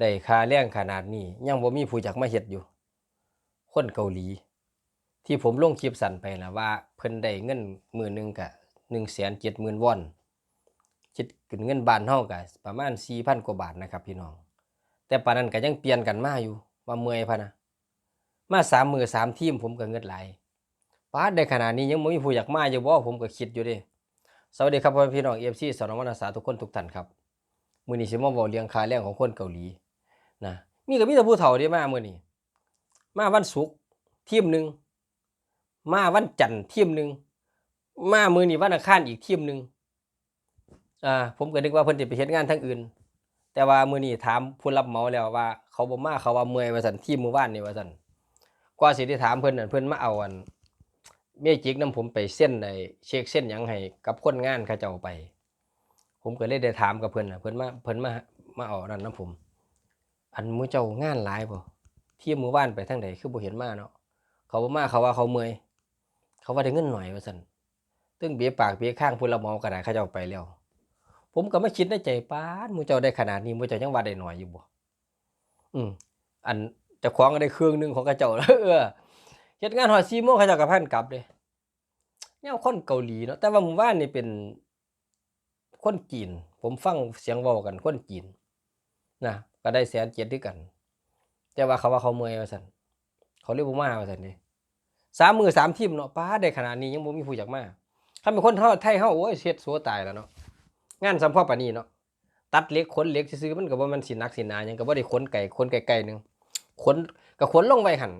ได้ค่าแรงขนาดนี้ ยังบ่มีผู้จักมาเฮ็ดอยู่ คนเกาหลี ที่ผมลงคลิปสั่นไปนะว่า เพิ่นได้เงินมื้อหนึงก็170,000วอนคิดเป็นเงินบานเฮาก็ประมาณ4,000กว่าบาทนะครับพี่น้อง แต่ปานนั้นก็ยังเปลี่ยนกันมาอยู่ว่าเมื่อยพะนะมาสามมือสามทีมผมก็เงิดไหลายปาได้ขนาดนี้ยังบ่มีผู้อยากมาอยู่บ่ผมก็คิดอยู่เด้สวัสดีครับพ่อพี่น้อง FC สนองวรรณสาทุกคนทุกท่านครับมื้อนี้สิมาเว้าเรื่องค่าแรงของคนเกาหลี นะมีก็มีแต่ผู้เฒ่าที่มามื้อนี้มาวันศุกร์ทีมหนึ่งมาวันจันทร์ทีมหนึ่งมามื้อนี้วันอังคารอีกทีมหนึ่งอ่าผมก็นึกว่าเพิ่นสิไปเฮ็ดงานทางอื่น แต่ว่ามื้อนี้ถามผู้รับเหมาแล้วว่า เขาบ่มาเขาว่าเมื่อยว่าซั่นทีมมือวานนี่ว่าซั่นกว่าสิได้ถามเพิ่นนั่นเพิ่นมาเอาอันเมจิกนํผมไปเส้นไอ้เช็คเส้นหยังให้กับคนงานเขาเจ้าไป ผมก็เลยได้ถามกับเพิ่นน่ะเพิ่นมาเพิ่นมามาเอานั่นนํผม อันมู่เจ้างานหลายบ่ที่หมู่บ้านไปทางใดคือบ่เห็นมาเนาะเขาบ่มาเขาว่าเขาเมื่อยเขาว่าได้เงินหน่อยว่าซั่นตึงเบียปากเบียข้างผู้รับเมาก็ได้เขาเจ้าไปแล้ว ผมก็ไมาคิดในใจป้านมู่เจ้าได้ขนาดนี้มู่เจ้ายังว่าได้หน้อยอยู่บ่อืมอันจะคว้าของได้เครื่องหนึงของกระเจ้าเออเฮ็ดงานหอด4โมงเขาเจ้าก็พันกลับเด้แนวคนเกาหลีเนาะแต่ว่าหมู่บ้านนี่เป็นคนจีน ผมฟังเสียงเว้ากันคนจีนนะ ก็ได้แสนเจ็ดด้วยกัน แต่ว่าเขาว่าเขาเมื่อยว่าซั่นเขาเรียกบ่มาว่าซั่นเด้สามมือสามทีมเนาะป้าได้ขนาดนี้ยังบ่มีผู้อยากมาถ้าเป็นคนเฮาไทยเฮาโอ้ยเฮ็ดสัวตายแล้วเนาะงานสำพอปานี้เนาะตัดเล็กขนเล็กซื่อมันก็บ่ม่นสินักสินาหยังก็บ่ได้ขนไก่ขนไกลๆหนึงขนก็ขนลงไปหั่น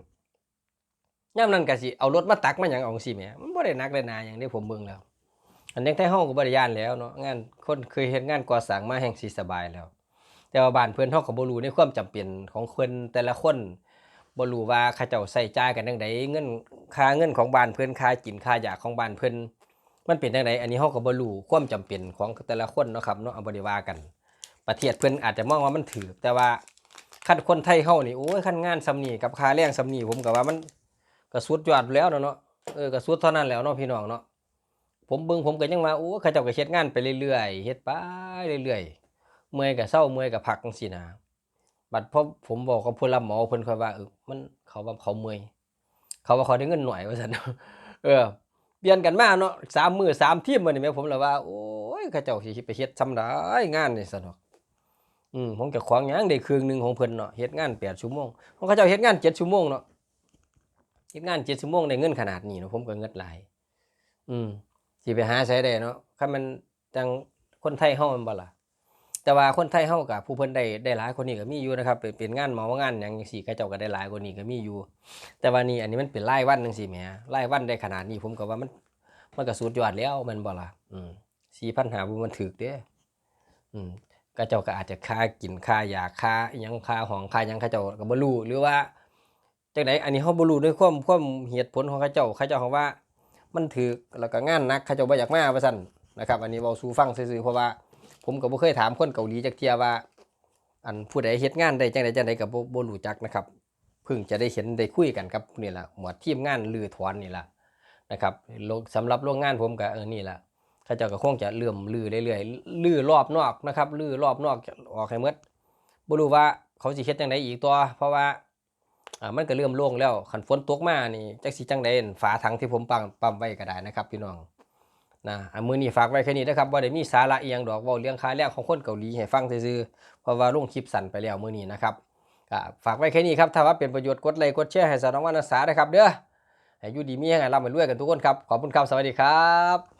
ยามนั้นก็สิเอารถมาตักมาหยังเอาจังซี่แหมมันบ่ได้นักได้นาหยังเด้ผมเบิ่งแล้ว อันยังไทเฮาก็บ่ได้ย่านแล้วเนาะงานคนเคยเฮ็ดงานก่อสร้างมาแห่งสิสบายแล้ว แต่ว่าบ้านเพิ่อนเฮาก็บ่รู้ในความจำเป็นของเพิ่นแต่ละคนบ่รู้ว่าเขาเจ้าใช้จ่ายกันจังไดเงินค่าเงินของบ้านเพิ่นค่ากินค่ายาของบ้านเพิ่นมันเป็นจังไดอันนี้เฮาก็บ่รู้ความจำเป็นของแต่ละคนเนาะครับเนาะเอาบ่ได้ว่ากัน ประเทศเพิ่นอาจจะมองว่ามันถือแต่ว่าคันคนไทยเฮานี่โอ้ยคันงานซำนีกับค่าแรงซำนีผมก็ว่ามันก็สุดยอดแล้วเนาะเนาะเออก็สุดเท่านั้นแล้วเนาะพี่น้องเนาะผมเบิ่งผมก็ยังว่าโอ้เขาเจ้าก็เฮ็ดงานไปเรื่อยๆเฮ็ดไปเรื่อยๆ เมื่อยก็เซาเมื่อยก็พักจังซี่นะบัดพอผมบอกกับผู้รับหมาเพิ่นค่อยว่าเออมันเขาว่าเขาเมื่อยเขาว่าเขาได้เงินหน่อยว่าซั่นเออเปลี่ยนกันมาเนาะสามมือสามทีมมื้อนี่แม่ผมเลยว่า โอ้ยเขาเจ้าสิไปเฮ็ดซ้ำใดงานนี่ซั่นเนาะอืมผมก็ขวางยังได้ครึ่งหนึ่งของเพิ่นเนาะเฮ็ดงาน8ชั่วโมงของเขาเจ้าเฮ็ดงาน7ชั่วโมงเนาะเฮ็ดงาน7ชั่วโมงได้เงินขนาดนี้เนาะผมก็เงิดหลาย อืมสิไปหาใช้ได้เนาะคันมันจังคนไทยเฮาม่นบ่ล่ะ แต่ว่าคนไทยเฮาก็ผู้เพิ่นได้ได้หลายกว่านี้ก็มีอยู่นะครับเป็นเป็นงานหมางานหยังจังซี่เขาเจ้าก็ได้หลายกว่านี้ก็มีอยู่ แต่ว่านี่อันนี้มันเป็นรายวันจังซี่แหมรายวันได้ขนาดนี้ผมก็ว่ามันมันก็สุดยอดแล้วม่นบ่ล่ะอืม4,500บ่มันถูกเด้อืมก็เจ้าก็อาจจะค่ากินค่ายาค่าหยังค่าห้องค่าหยังเขาเจ้าก็บ่รู้หรือว่าจังไดอันนี้เฮาบ่รู้ด้วยความความเหตุผลของเขาเจ้าเขาเจ้าเขาว่า มันถูกแล้วก็งานหนักเขาเจ้าบ่อยากมาว่าซั่นนะครับ อันนี้เว้าสู่ฟังซื่อๆเพราะว่า ผมก็บ่เคยถามคนเกาหลีจักเทียว่า อันผู้ใดเฮ็ดงานได้จังไดจังไดก็บ่บ่รู้จักนะครับเพิ่งจะได้เห็นได้คุยกันกับนี่ล่ะหมวดทีมงานลือถอนนี่ล่ะนะครับสำหรับโรงงานผมก็เออนี่ล่ะเขาเจ้าก็คงจะเลื่อมลือเรื่อยๆลือรอบนอกนะครับลือรอบนอกออกให้หมดบ่รู้ว่าเขาสิเฮ็ดจังไดอีกตัวเพราะว่าอ่ามันก็เริ่มโล่งแล้วคันฝนตกมานี่จักสิจังไดนั่นฝาถังที่ผมปั๊มปั๊มไว้ก็ได้นะครับพี่น้อง นะอ่ามื้อนี้ฝากไว้แค่นี้นะครับว่าได้มีสาระเอียงดอกว่าเรื่องค่าแรงของคนเกาหลีให้ฟังซื่อๆเพราะว่าลงคลิปสั่นไปแล้วมือนี้นะครับฝากไว้แค่นี้ครับถ้าว่าเป็นประโยชน์กดไลค์กดแชร์ให้สารวัตรนักศึกษานะครับเด้อให้ยูดีมีให้ร่ำให้รวยกันทุกคนครับขอบคุณครับสวัสดีครับ